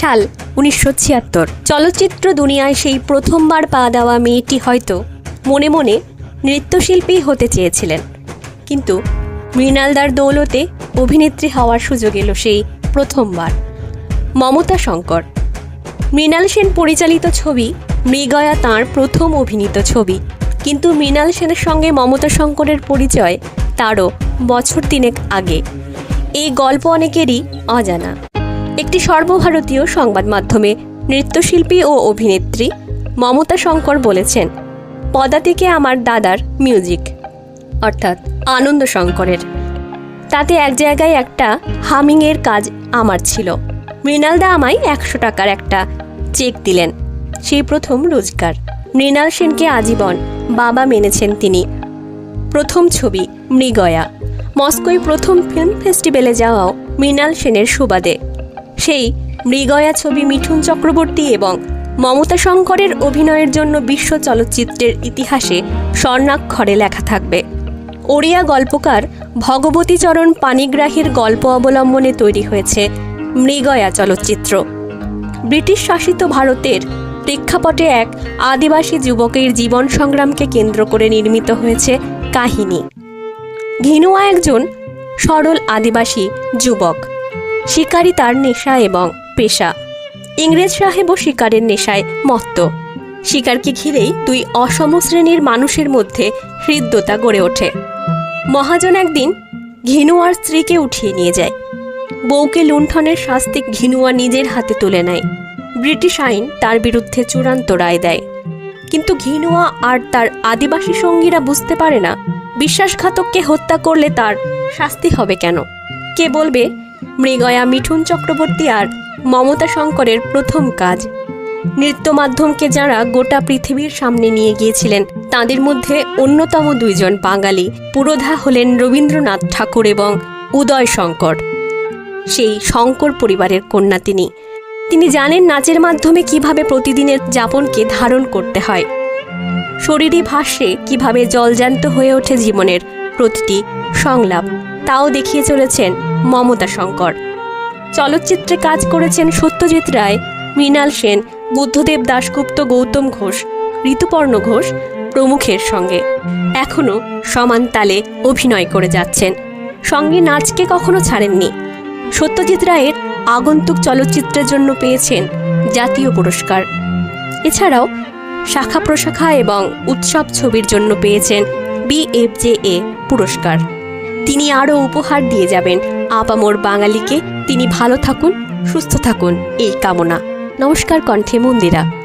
সাল, উনিশশো ছিয়াত্তর। চলচ্চিত্র দুনিয়ায় সেই প্রথমবার পা দেওয়া মেয়েটি হয়তো মনে মনে নৃত্যশিল্পী হতে চেয়েছিলেন। কিন্তু মৃণালদার দৌলতে অভিনেত্রী হওয়ার সুযোগ এলো সেই প্রথমবার। মমতা শঙ্কর। মৃণাল সেন পরিচালিত ছবি মৃগয়া তাঁর প্রথম অভিনীত ছবি। কিন্তু মৃণাল সেনের সঙ্গে মমতা শঙ্করের পরিচয় তারও বছর তিনেক আগে। এই গল্প অনেকেরই অজানা। একটি সর্বভারতীয় সংবাদ মাধ্যমে নৃত্যশিল্পী ও অভিনেত্রী মমতা শঙ্কর বলেছেন পদাতিকে আমার দাদার মিউজিক অর্থাৎ আনন্দ শঙ্করের। তাতে এক জায়গায় একটা হামিংয়ের কাজ আমার ছিল। মৃণালদা আমায় একশো টাকার একটা চেক দিলেন। সেই প্রথম রোজগার। মৃণাল সেনকে আজীবন বাবা মেনেছেন তিনি। প্রথম ছবি, মৃগয়া। মস্কোয় প্রথম ফিল্ম ফেস্টিভ্যালে যাওয়াও মৃণাল সেনের সুবাদে। সেই মৃগয়া ছবি মিঠুন চক্রবর্তী এবং মমতা শঙ্করের অভিনয়ের জন্য বিশ্ব চলচ্চিত্রের ইতিহাসে স্বর্ণাক্ষরে লেখা থাকবে। ওড়িয়া গল্পকার ভগবতীচরণ পানিগ্রাহীর গল্প অবলম্বনে তৈরি হয়েছে মৃগয়া চলচ্চিত্র। ব্রিটিশ শাসিত ভারতের প্রেক্ষাপটে এক আদিবাসী যুবকের জীবন সংগ্রামকে কেন্দ্র করে নির্মিত হয়েছে কাহিনী। ঘিনুয়া একজন সরল আদিবাসী যুবক। শিকারী তার নেশা এবং পেশা। ইংরেজ সাহেবও শিকারের নেশায় মত্ত। শিকারকে ঘিরেই দুই অসম শ্রেণির মানুষের মধ্যে হৃদ্যতা গড়ে ওঠে। মহাজন একদিন ঘিনুয়ার স্ত্রীকে উঠিয়ে নিয়ে যায়। বউকে লুণ্ঠনের শাস্তি ঘিনুয়া নিজের হাতে তুলে নেয়। ব্রিটিশ আইন তার বিরুদ্ধে চূড়ান্ত রায় দেয়। কিন্তু ঘিনুয়া আর তার আদিবাসী সঙ্গীরা বুঝতে পারে না, বিশ্বাসঘাতককে হত্যা করলে তার শাস্তি হবে কেন? কে বলবে মৃগয়া মিঠুন চক্রবর্তী আর মমতা শঙ্করের প্রথম কাজ। নৃত্য মাধ্যমকে যারা গোটা পৃথিবীর সামনে নিয়ে গিয়েছিলেন, তাদের মধ্যে অন্যতম দুইজন বাঙালি পুরোধা হলেন রবীন্দ্রনাথ ঠাকুর এবং উদয় শঙ্কর। সেই শঙ্কর পরিবারের কন্যা তিনি। তিনি জানেন নাচের মাধ্যমে কীভাবে প্রতিদিনের যাপনকে ধারণ করতে হয়। শরীরী ভাষ্যে কীভাবে জলজান্ত হয়ে ওঠে জীবনের প্রতিটি সংলাপ, তাও দেখিয়ে চলেছেন মমতা শঙ্কর। চলচ্চিত্রে কাজ করেছেন সত্যজিৎ রায়, মৃণাল সেন, বুদ্ধদেব দাশগুপ্ত, গৌতম ঘোষ, ঋতুপর্ণ ঘোষ প্রমুখের সঙ্গে। এখনও সমান তালে অভিনয় করে যাচ্ছেন। সঙ্গে নাচকে কখনো ছাড়েননি। সত্যজিৎ রায়ের আগন্তুক চলচ্চিত্রের জন্য পেয়েছেন জাতীয় পুরস্কার। এছাড়াও শাখা প্রশাখা এবং উৎসব ছবির জন্য পেয়েছেন বিএফজেএ পুরস্কার। তিনি আরও উপহার দিয়ে যাবেন। আপামোর বাঙালিকে তিনি ভালো থাকুন, সুস্থ থাকুন। এই কামনা। নমস্কার কণ্ঠে মন্দিরা।